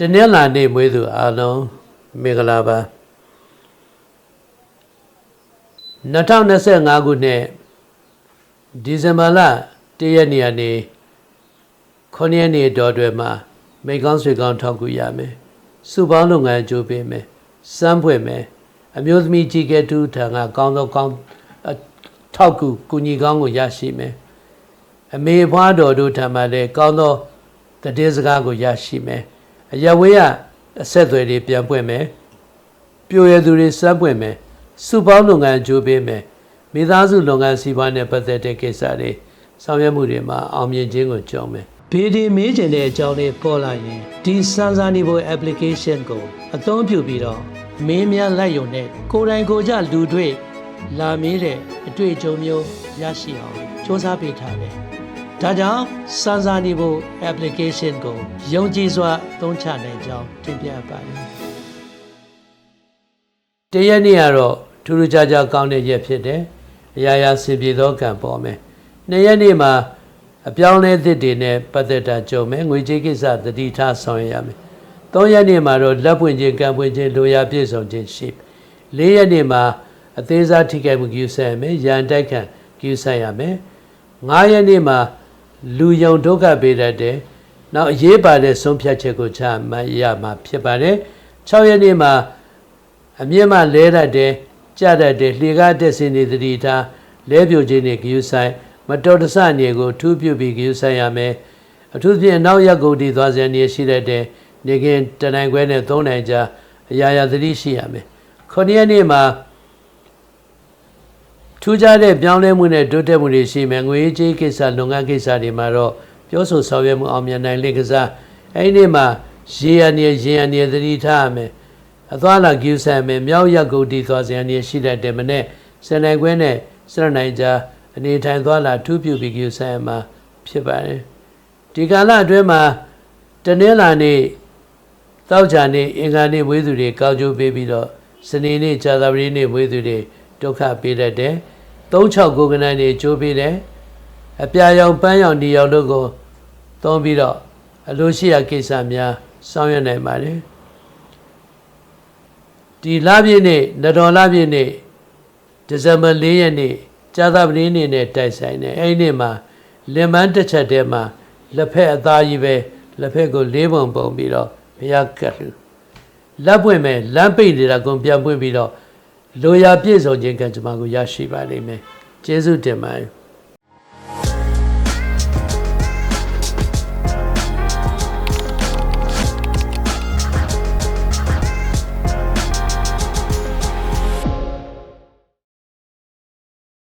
တနင်္လာနေ့မွေးသူအားလုံးမင်္ဂလာပါ2025ခုနှစ်ဒီဇင်ဘာလ1ရက်နေ့ကနေ9ရက်နေ့တော်တွင်မှာမိကောင်းဆွေကောင်းထောက်ကူရမယ်စုပေါင်းလုပ်ငန်းအကျိုးပေးမယ်စမ်းဖွင့်မယ်အမျိုးသမီးကြီးကဲတူထံကကောင်းသောကောင်းအထောက်ကူကုညီကောင်းကိုရရှိမယ်အမေဘွားတော်တို့ထံမှလည်းကောင်းသောတည်င်းစကားကိုရရှိမယ် အရဝေးကအဆက်အသွယ်တွေပြန်ပွင့်မယ်ပြိုရသူတွေစမ်းပွင့်မယ်စုပေါင်းလုပ်ငန်းအကျိုးပေးမယ်မိသားစုလုပ်ငန်းစီးပွားနဲ့ပတ်သက်တဲ့ကိစ္စတွေဆောင်ရွက်မှုတွေမှာအောင်မြင်ခြင်းကိုကြုံမယ်ဗီဒီမေးချင်တဲ့အကြောင်းလေးပေါ်လာရင်ဒီစမ်းစာနေဖို့ application ကိုအသုံးပြုပြီးတော့မင်းများလိုက်ယုံနဲ့ကိုယ်တိုင်ကိုယ်ကြလူတွေ့လာမေးတဲ့အတွေ့အကြုံမျိုးရရှိအောင်စ조사ပေးထားတယ် ဒါကြောင့်စမ်းစာနေဖို့ application ကိုယုံကြည်စွာသုံးချနိုင်ကြောင်းတင်ပြပါတယ်တရက်နေ့ကတော့ထူးထူးခြားခြားကောင်းတဲ့ရက်ဖြစ်တယ်အရာရာစင်ပြေသောကံပေါ်မယ်နှစ်ရက်နေ့မှာအပြောင်းအလဲသစ်တွေနဲ့ပတ်သက်တာကြုံမယ်ငွေကြေးကိစ္စသတိထားဆောင်ရွက်ရမယ်သုံးရက်နေ့မှာတော့လက်ပွင့်ခြင်းကံပွင့်ခြင်းလိုရာပြည့်စုံခြင်းရှိလေးရက်နေ့မှာအသေးစားထိခိုက်မှုကိစ္စရမယ်ရန်တိုက်ခံကိစ္စရမယ်ငါးရက်နေ့မှာ လူယုံဒုက္ခပေးတတ်တယ်နောက်အရေးပါတဲ့ဆုံးဖြတ်ချက်ကိုချမှတ်ရမှာဖြစ်ပါတယ်6ရက်နေ့မှာအမြင့်မှလဲတတ်တယ်ကြတတ်တယ်လှေကားတက်စင်နေသတိထားလဲပြိုခြင်းနဲ့ဂယုဆိုင်မတော်တဆနေကိုထူးပြုပြီးဂယုဆိုင်ရမယ်အထူးဖြင့်နောက်ရက်ကုန်တည်သွားစရာနေရှိတတ်တယ်နေခင်တနိုင်ခွဲနဲ့၃နိုင်ကြာအရာရာသတိရှိရမယ်ခုနှစ်ရက်နေ့မှာ ထူးခြားတဲ့ပြောင်းလဲမှုနဲ့တိုးတက်မှုတွေရှိမယ်ငွေကြေးကိစ္စလုပ်ငန်းကိစ္စတွေမှာတော့ပြောဆိုဆောင်ရွက်မှုအောင်မြင်နိုင်လေကစားအဲ့ဒီနေ့မှာရေရနေရေရနေသတိထားရမယ်အသွားလာကျူးဆန်မယ်မြောက်ရက်ကုန်တည်သွားစရာနေရှိတတ်တယ်မနဲ့စနေခွဲနဲ့စရနိုင်ကြာအနေထိုင်သွားလာထူးပြုပြီးကျူးဆန်မှာဖြစ်ပါတယ်ဒီကာလအတွင်းမှာတနင်္လာနေ့တောက်ချာနေ့အင်္ဂါနေ့ဝေးသူတွေကောက်ကျိုးပေးပြီးတော့စနေနေ့ဇာတာပတိနေ့ဝေးသူတွေဒုက္ခပေးတတ်တယ် 36ကိုကနန်းတွေကျိုးပေးတယ်အပြာရောင်ပန်းရောင်ဒီရောင်တို့ကိုသုံးပြီးတော့အလိုရှိရာကိစ္စများဆောင်ရွက်နိုင်ပါတယ်ဒီလပြည့်နေ့နတော်လပြည့်နေ့ဒီဇင်ဘာ4ရက်နေ့ဇာတာပတိနေ့နဲ့တိုက်ဆိုင်တယ်အဲ့ဒီနေ့မှာလင်မန်းတစ်ချက်တည်းမှာလက်ဖက်အသားကြီးပဲလက်ဖက်ကိုလေးပုံပုံပြီးတော့ဘုရားကတ်လူလက်ပွင့်မဲ့လမ်းပိတ်နေတာကိုပြန်ပွင့်ပြီးတော့ လိုရာပြည့်စုံခြင်းကံကြမ္မာကိုရရှိပါလိမ့်မယ်ကျေးဇူးတင်ပါတယ်